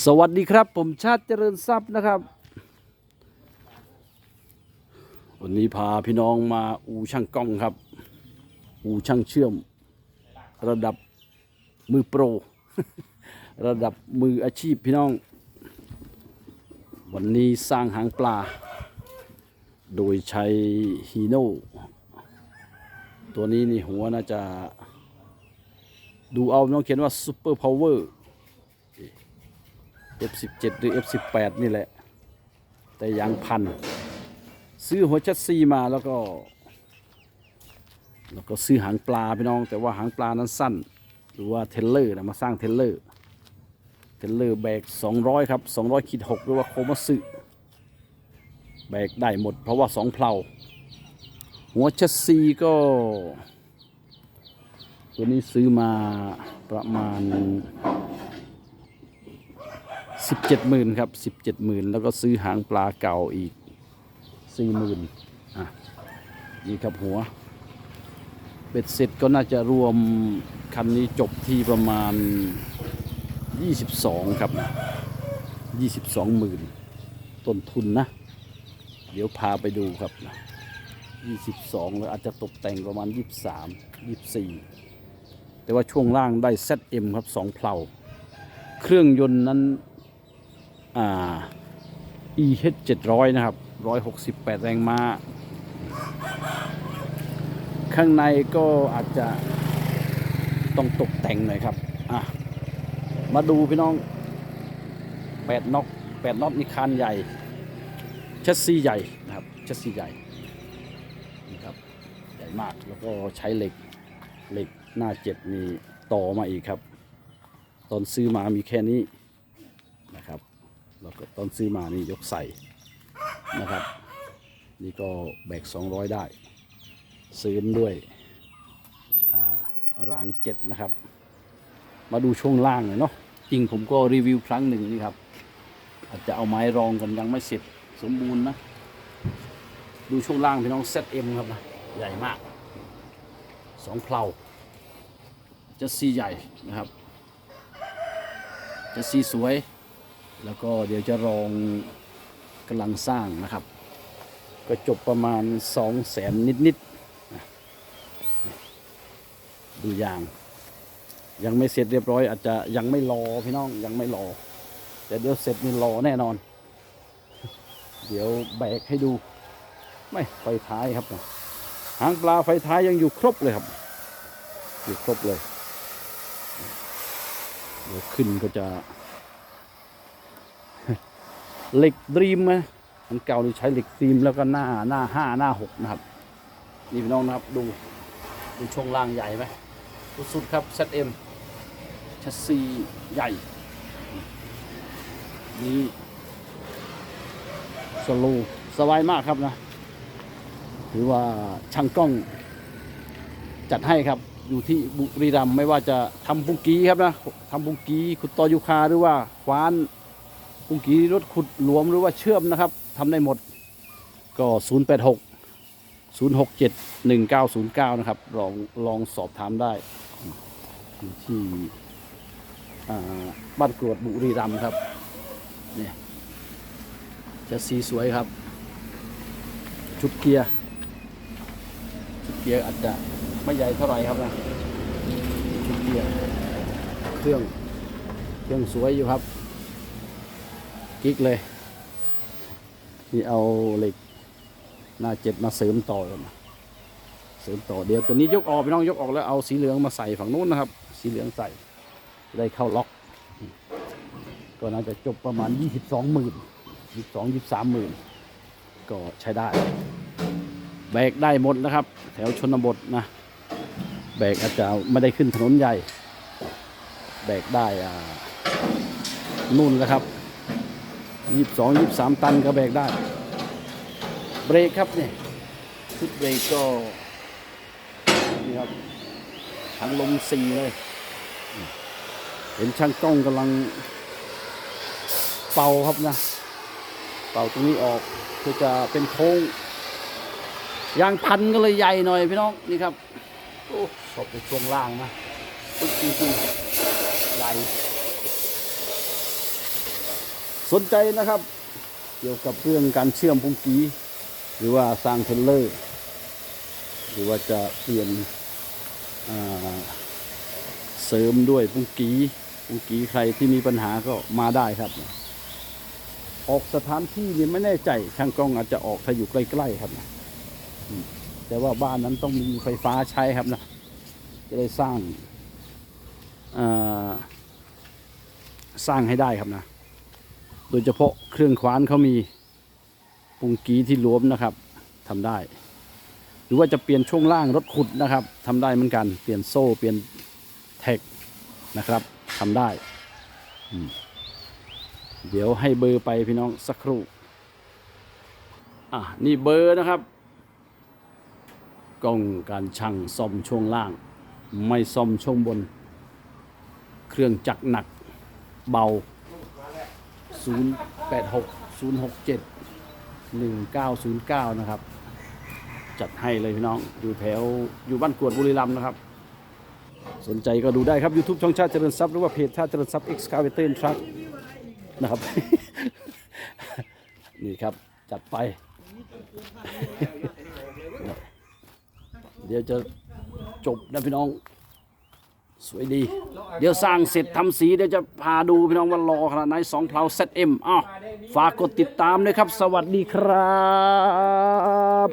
สวัสดีครับ ผมชาติเจริญทรัพย์นะครับ วันนี้พาพี่น้องมาอูช่างกล้องครับ อูช่างเชื่อม ระดับมือโปร ระดับมืออาชีพพี่น้อง วันนี้สร้างหางปลา โดยใช้ฮีโน่ตัวนี้นี่หัวน่าจะ ดูเอาน้องเขียนว่าซูเปอร์พาวเวอร์ F17 หรือ F18 นี่แหละ แต่ยางพัน ซื้อหัวชัดซีมาแล้วก็ แล้วก็ซื้อหางปลาพี่น้อง แต่ว่าหางปลานั้นสั้น หรือว่าเทเลอร์นะมาสร้างเทเลอร์ เทเลอร์แบก 200 ครับ 200ขีด6หรือว่าโคมัสึแบกได้หมด เพราะว่า 2 เพลาหัวชัดซีก็ตัวนี้ซื้อมาประมาณ สิบเจ็ดหมื่นครับสิบเจ็ดหมื่นแล้วก็ซื้อหางปลาเก่าอีกสี่หมื่นอะนี่ครับหัว เบ็ดเสร็จก็น่าจะรวมคันนี้จบที่ประมาณ22ครับนะ22หมื่นต้นทุนนะ เดี๋ยวพาไปดูครับนะ22แล้วอาจจะตกแต่งประมาณ23 24แต่ว่าช่วงล่างได้ ZM ครับ2เพลาเครื่องยนต์นั้น EH 700 นะครับ 168 แรงม้า ข้างในก็อาจจะต้องตกแต่งหน่อยครับ อะ มาดูพี่น้อง 8น็อก8น็อตนี่คานใหญ่ชัสซีใหญ่นะครับชัสซีใหญ่นี่ครับใหญ่มากแล้วก็ใช้เหล็กเหล็กหน้าเจ็ดมีต่อมาอีกครับ ตอนซื้อมามีแค่นี้ แล้วก็ตอนซื้อมานี่ยกใส่นะครับ นี่ก็แบก 200 ได้ ซื้อด้วยารางเจ็ดนะครับ มาดูช่วงล่างหน่อยเนาะจริงผมก็รีวิวครั้งหนึ่งนี่ครับ อาจจะเอาไม้รองกันยังไม่เสร็จสมบูรณ์นะ ดูช่วงล่างพี่น้อง ZM ครับนะใหญ่มากสองเพลาจะซีใหญ่นะครับ จะซีสวย แล้วก็เดี๋ยวจะรองกำลังสร้างนะครับ ก็จบประมาณสองแสนนิดๆดูยาง ยังไม่เสร็จเรียบร้อย อาจจะยังไม่รอพี่น้องยังไม่รอ แต่เดี๋ยวเสร็จนี่รอแน่นอน เดี๋ยวแบกให้ดู ไม่ไฟท้ายครับหางปลาไฟท้ายยังอยู่ครบเลยครับ อยู่ครบเลย เดี๋ยวขึ้นก็จะ เหล็กดรีมนะอันเก่านี่ใช้เหล็กดรีมแล้วก็หน้าหน้าห้าหน้าหกนะครับ นี่พี่น้องนะครับดูดูช่วงล่างใหญ่ไหมสุดๆครับ ZM ชัสซีใหญ่ นี่สโลสบายมากครับนะถือว่าช่างกล้องจัดให้ครับอยู่ที่บุรีรัมย์ไม่ว่าจะทำปุงกีครับนะทำปุงกีขุดตอยูคาหรือว่าคว้าน ปุงกีรถขุดหลวมหรือว่าเชื่อมนะครับทำได้หมดก็ 0 8 6 0 6 7 1 9 0 9 นะครับ ลองลองสอบถามได้ที่บ้านกรวดบุรีรัมย์ครับเนี่ยจะสีสวยครับ ชุดเกียร์ ชุดเกียร์อาจจะไม่ใหญ่เท่าไหร่ครับนะ ชุดเกียร์ เครื่อง เครื่องสวยอยู่ครับ กิ๊กเลยนี่เอาเหล็กหน้าเจ็ดมาเสริมต่อกันเสริมต่อเดี๋ยวตัวนี้ยกออกพี่น้องยกออกแล้วเอาสีเหลืองมาใส่ฝั่งนู้นนะครับ สีเหลืองใส่ได้เข้าล็อก ก็น่าจะจบประมาณ 22หมื่น22 23หมื่นก็ใช้ได้ แบกได้หมดนะครับ แถวชนบทนะแบกอาจจะไม่ได้ขึ้นถนนใหญ่ แบกได้อ่านู่นแหละครับ ยี่สิบสองยี่สิบสามตันก็แบกได้ เบรกครับเนี่ยชุดเบรกก็นี่ครับถังลมสี่เลย เห็นช่างกล้องกำลังเป่าครับนะ เป่าตรงนี้ออกเพื่อจะเป็นโค้งยางพันก็เลยใหญ่หน่อยพี่น้องนี่ครับโอ้ชอบในช่วงล่างนะปึ๊กจริงๆใหญ่ สนใจนะครับ เกี่ยวกับเรื่องการเชื่อมปุ้งกีหรือว่าสร้างเทเลอร์ หรือว่าจะเปลี่ยนเสริมด้วยปุ้งกีปุ้งกีใครที่มีปัญหาก็มาได้ครับ ออกสถานที่นี่ไม่แน่ใจช่างกล้องอาจจะออกถ้าอยู่ใกล้ๆครับนะแต่ว่าบ้านนั้นต้องมีไฟฟ้าใช้ครับนะ จะได้สร้างสร้างให้ได้ครับนะ โดยเฉพาะเครื่องคว้านเขามีปุงกีที่หลวมนะครับทำได้ หรือว่าจะเปลี่ยนช่วงล่างรถขุดนะครับทำได้เหมือนกันเปลี่ยนโซ่เปลี่ยนแท็กนะครับทำได้ เดี๋ยวให้เบอร์ไปพี่น้องสักครู่อะนี่เบอร์นะครับกล้องการช่างซ่อมช่วงล่าง ไม่ซ่อมช่วงบน เครื่องจักรหนักเบา 086 067 1909 นะครับ จัดให้เลยพี่น้อง อยู่แถวอยู่บ้านกวดบุรีรัมย์นะครับ สนใจก็ดูได้ครับ YouTube ช่องชาติเจริญทรัพย์หรือว่าเพจชาติเจริญทรัพย์ Excavator Truck นะครับ นี่ครับ จัดไป เดี๋ยวจะจบนะพี่น้อง สวยดี เดี๋ยวสร้างเสร็จทำสีเดี๋ยวจะพาดูพี่น้องว่ารอขนาดไหนสองเพลาเซตเอ็มอ้าวฝากกดติดตามด้วยครับ สวัสดีครับ